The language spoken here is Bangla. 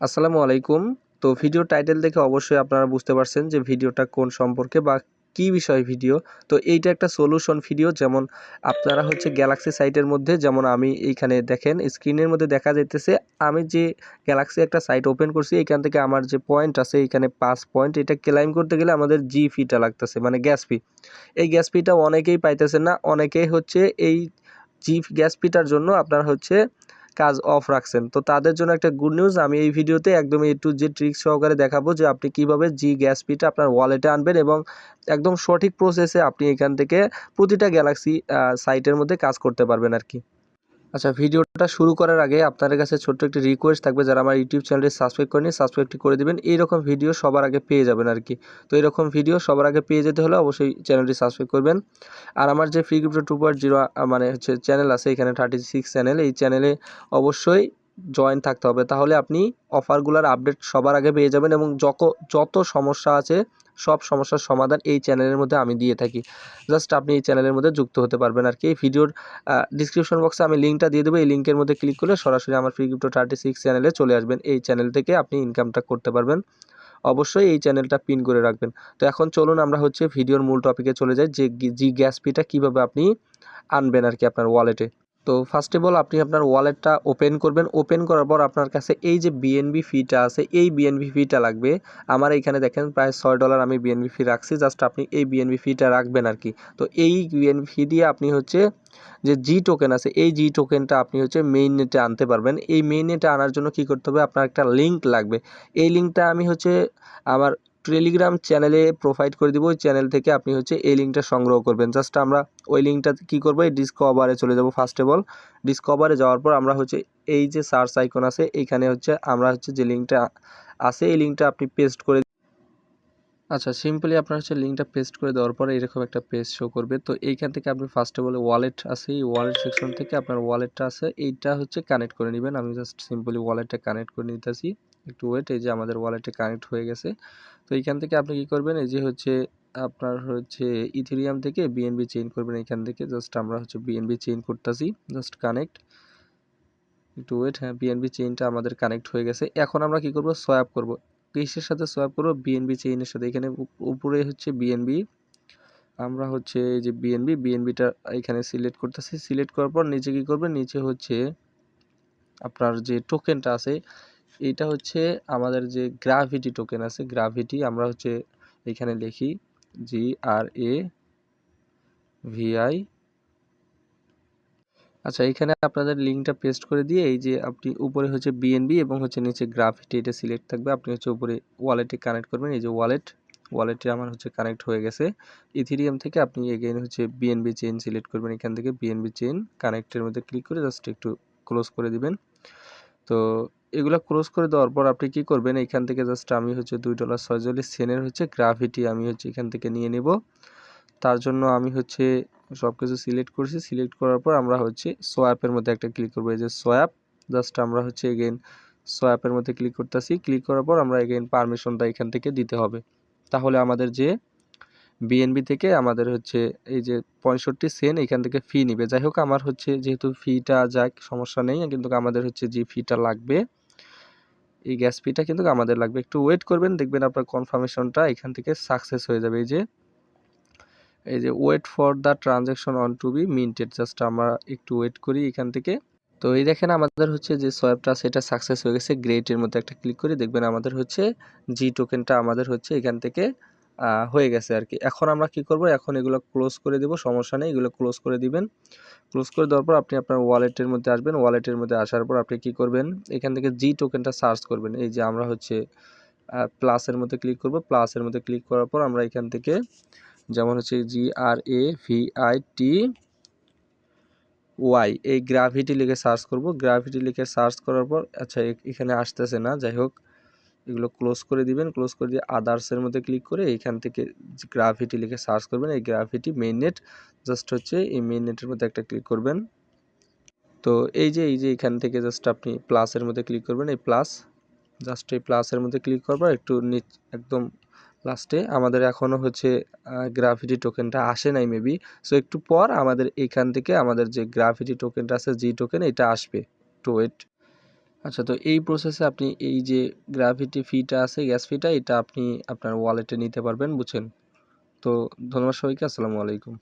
আসসালামু আলাইকুম। তো ভিডিও টাইটেল দেখে অবশ্যই আপনারা বুঝতে পারছেন যে ভিডিওটা কোন সম্পর্কে বা কি বিষয় ভিডিও। তো এইটা একটা সলিউশন ভিডিও যেমন আপনারা হচ্ছে গ্যালাক্সি সাইটের মধ্যে, যেমন আমি এইখানে দেখেন স্ক্রিনের মধ্যে দেখা যাইতেছে, আমি যে গ্যালাক্সি একটা সাইট ওপেন করছি এখান থেকে আমার যে পয়েন্ট আছে এখানে পাঁচ পয়েন্ট এটা ক্লাইম করতে গেলে আমাদের জি ফিটা লাগতেছে মানে গ্যাস ফি এই গ্যাস ফিটা অনেকেই পাইতেছেন না, অনেকেই হচ্ছে এই জি গ্যাস ফিটার জন্য আপনার হচ্ছে কাজ অফ রাখছেন। তো তাদের জন্য একটা গুড নিউজ আমি এই ভিডিওতে একদম এ টু যে ট্রিক্স সহকারে দেখাবো যে আপনি কীভাবে জি গ্যাস পিটা আপনার ওয়ালেটে আনবেন এবং একদম সঠিক প্রসেসে আপনি এখান থেকে প্রতিটা গ্যালাক্সি সাইটের মধ্যে কাজ করতে পারবেন আর কি। আচ্ছা ভিডিওটা শুরু করার আগে আপনাদের কাছে ছোট্ট একটি রিকোয়েস্ট থাকবে যারা আমার ইউটিউব চ্যানেলটি সাবস্ক্রাইব করেনি সাবস্ক্রাইবটি করে দেবেন। এইরকম ভিডিও সবার আগে পেয়ে যাবেন আর কি তো এরকম ভিডিও সবার আগে পেয়ে যেতে হলে অবশ্যই চ্যানেলটি সাবস্ক্রাইব করবেন। আর আমার যে free crypto two point zero মানে হচ্ছে চ্যানেল আছে, এখানে থার্টি সিক্স চ্যানেল এই চ্যানেলে অবশ্যই জয়েন থাকতে হবে। তাহলে আপনি অফারগুলোর আপডেট সবার আগে পেয়ে যাবেন এবং যত যত সমস্যা আছে সব সমস্যার সমাধান এই চ্যানেলের মধ্যে আমি দিয়ে থাকি। জাস্ট আপনি এই চ্যানেলের মধ্যে যুক্ত হতে পারবেন আর কি। এই ভিডিওর ডিসক্রিপশন বক্সে আমি লিঙ্কটা দিয়ে দেবো। এই লিঙ্কের মধ্যে ক্লিক করলে সরাসরি আমার ফ্রি ক্রিপ্টো থার্টি সিক্স চ্যানেলে চলে আসবেন। এই চ্যানেল থেকে আপনি ইনকামটা করতে পারবেন। অবশ্যই এই চ্যানেলটা পিন করে রাখবেন। তো এখন চলুন আমরা হচ্ছে ভিডিওর মূল টপিকে চলে যাই, যে জি গ্যাস পিটা কীভাবে আপনি আনবেন আর কি আপনার ওয়ালেটে তো ফার্স্ট অফ অল আপনি আপনার ওয়ালেটটা ওপেন করবেন। ওপেন করার পর আপনার কাছে এই যে বিএনবি ফিটা আছে, এই বিএনবি ফিটা লাগবে। আমার এখানে দেখেন, প্রায় ছয় ডলার আমি বিএনবি ফি রাখছি জাস্ট আপনি এই বিএনবি ফিটা রাখবেন আর কি তো এই বিএনবি ফি দিয়ে আপনি হচ্ছে যে জি টোকেন আছে, এই জি টোকেনটা আপনি হচ্ছে মেইন নেটে আনতে পারবেন। এই মেইন নেটে আনার জন্য কি করতে হবে? আপনার একটা লিঙ্ক লাগবে। এই লিঙ্কটা আমি হচ্ছে আমার টেলিগ্রাম চ্যানেলে প্রোভাইড করে দিব। ওই চ্যানেল থেকে আপনি হচ্ছে এই লিঙ্কটা সংগ্রহ করবেন। জাস্ট আমরা ওই লিঙ্কটা কী করব? এই ডিসকভারে চলে যাব ফার্স্ট অফ অল ডিসকভারে যাওয়ার পর আমরা হচ্ছে এই যে সার্চ আইকন আছে এইখানে হচ্ছে আমরা হচ্ছে যে লিঙ্কটা আছে, এই লিঙ্কটা আপনি পেস্ট করে আচ্ছা সিম্পলি আপনার হচ্ছে লিঙ্কটা পেস্ট করে দেওয়ার পরে এরকম একটা পেজ শো করবে। তো এইখান থেকে আপনি ফার্স্টে বলে ওয়ালেট আছে, এই ওয়ালেট সেকশন থেকে আপনার ওয়ালেটটা আছে, এইটা হচ্ছে কানেক্ট করে নেবেন। আমি জাস্ট সিম্পলি ওয়ালেটটা কানেক্ট করে নিতেছি। একটু ওয়েট এই যে আমাদের ওয়ালেটে কানেক্ট হয়ে গেছে। তো এইখান থেকে আপনি কি করবেন? এই যে হচ্ছে আপনার হচ্ছে ইথেরিয়াম থেকে বিএনবি চেইন করবেন এখান থেকে। জাস্ট আমরা হচ্ছে বিএনবি চেইন করতেছি। জাস্ট কানেক্ট একটু ওয়েট হ্যাঁ বিএনবি চেইনটা আমাদের কানেক্ট হয়ে গেছে। এখন আমরা কি করব? সোয়াপ করব। কিসের সাথে সোয়াপ করব? বিএনবি চেইনের সাথে। এখানে উপরে হচ্ছে বিএনবি আমরা হচ্ছে যে বিএনবি বিএনবিটা এখানে সিলেক্ট করতেছি। সিলেক্ট করার পর নিচে কি করবেন? নিচে হচ্ছে আপনার যে টোকেনটা আছে এইটা হচ্ছে আমাদের যে গ্রাভিটি টোকেন আছে গ্রাভিটি আমরা হচ্ছে এখানে লিখি জি আর এ ভিআই আচ্ছা এখানে আপনাদের লিঙ্কটা পেস্ট করে দিয়ে এই যে আপনি উপরে হচ্ছে বিএনবি এবং হচ্ছে নিচে গ্রাফিটি এটা সিলেক্ট থাকবে। আপনি হচ্ছে উপরে ওয়ালেটে কানেক্ট করবেন। এই যে ওয়ালেট ওয়ালেটে আমার হচ্ছে কানেক্ট হয়ে গেছে। ইথিরিয়াম থেকে আপনি এগেইন হচ্ছে বিএনবি চেইন সিলেক্ট করবেন এখান থেকে। বিএনবি চেইন কানেক্টের মধ্যে ক্লিক করে জাস্ট একটু ক্লোজ করে দিবেন। তো এগুলো ক্লোজ করে দেওয়ার পর আপনি কি করবেন? এখান থেকে জাস্ট আমি হচ্ছে দুই ডলার ছয়চল্লিশ সেনের হচ্ছে গ্রাফিটি আমি হচ্ছে এখান থেকে নিয়ে নেব। তার জন্য আমি হচ্ছে সব কিছু সিলেক্ট করছি। সিলেক্ট করার পর আমরা হচ্ছে সোয়াপের মধ্যে একটা ক্লিক করব। এই যে সোয়াপ জাস্ট আমরা হচ্ছে এগেন সোয়াপের মধ্যে ক্লিক করতেছি। ক্লিক করার পর আমরা এগেন পারমিশনটা এখান থেকে দিতে হবে। তাহলে আমাদের যে বিএনবি থেকে আমাদের হচ্ছে এই যে পঁয়ষট্টি সেন এখান থেকে ফি নিবে। যাই হোক, আমার হচ্ছে যেহেতু ফিটা যাক, সমস্যা নেই। কিন্তু আমাদের হচ্ছে যে ফিটা লাগবে এই গ্যাস ফিটা কিন্তু আমাদের লাগবে। একটু ওয়েট করবেন, দেখবেন আপনার কনফার্মেশনটা এখান থেকে সাকসেস হয়ে যাবে। এই যে এই যে wait for the transaction on to be minted just আমরা একটু ওয়েট করি এখান থেকে। তো এই দেখেন আমাদের হচ্ছে যে সোয়াবটা সেটা সাকসেস হয়ে গেছে গ্রেটের মধ্যে একটা ক্লিক করে, দেখবেন আমাদের হচ্ছে জি টোকেনটা আমাদের হচ্ছে এখান থেকে হয়ে গেছে আর কি এখন আমরা কি করব? এখন এগুলো ক্লোজ করে দেব, সমস্যা নেই। এগুলো ক্লোজ করে দিবেন। ক্লোজ করে দেওয়ার পর আপনি আপনার ওয়ালেটের মধ্যে আসবেন। ওয়ালেটের মধ্যে আসার পর আপনি কি করবেন? এখান থেকে জি টোকেনটা সার্চ করবেন। এই যে আমরা হচ্ছে প্লাসের মধ্যে ক্লিক করব। প্লাসের মধ্যে ক্লিক করার পর আমরা এখান থেকে যেমন হচ্ছে G R A V I T Y এই গ্রাভিটি লিখে সার্চ করব। গ্রাভিটি লিখে সার্চ করার পর আচ্ছা এখানে আসতেছে না। যাই হোক এগুলো ক্লোজ করে দিবেন ক্লোজ করে দিয়ে আদার্সের মধ্যে ক্লিক করে এইখান থেকে গ্রাভিটি লিখে সার্চ করবেন, এই গ্রাভিটি মেইন নেট জাস্ট হচ্ছে এই মেইন নেটের মধ্যে একটা ক্লিক করবেন। তো এই যে এই যে এখান থেকে জাস্ট আপনি প্লাসের মধ্যে ক্লিক করবেন, এই প্লাস জাস্ট এই প্লাসের মধ্যে ক্লিক করবার একটু নিচ, একদম লাস্টে আমাদের এখনও হচ্ছে গ্রাফিটি টোকেনটা আসে নাই মেবি সো একটু পর আমাদের এখান থেকে আমাদের যে গ্রাফিটি টোকেনটা আছে জি টোকেন এটা আসবে টু ওয়েট আচ্ছা তো এই প্রসেসে আপনি এই যে গ্র্যাভিটি ফিটা আছে গ্যাস ফিটা এটা আপনি আপনার ওয়ালেটে নিতে পারবেন, বুঝছেন? তো ধন্যবাদ সবাইকে, আসসালামু আলাইকুম।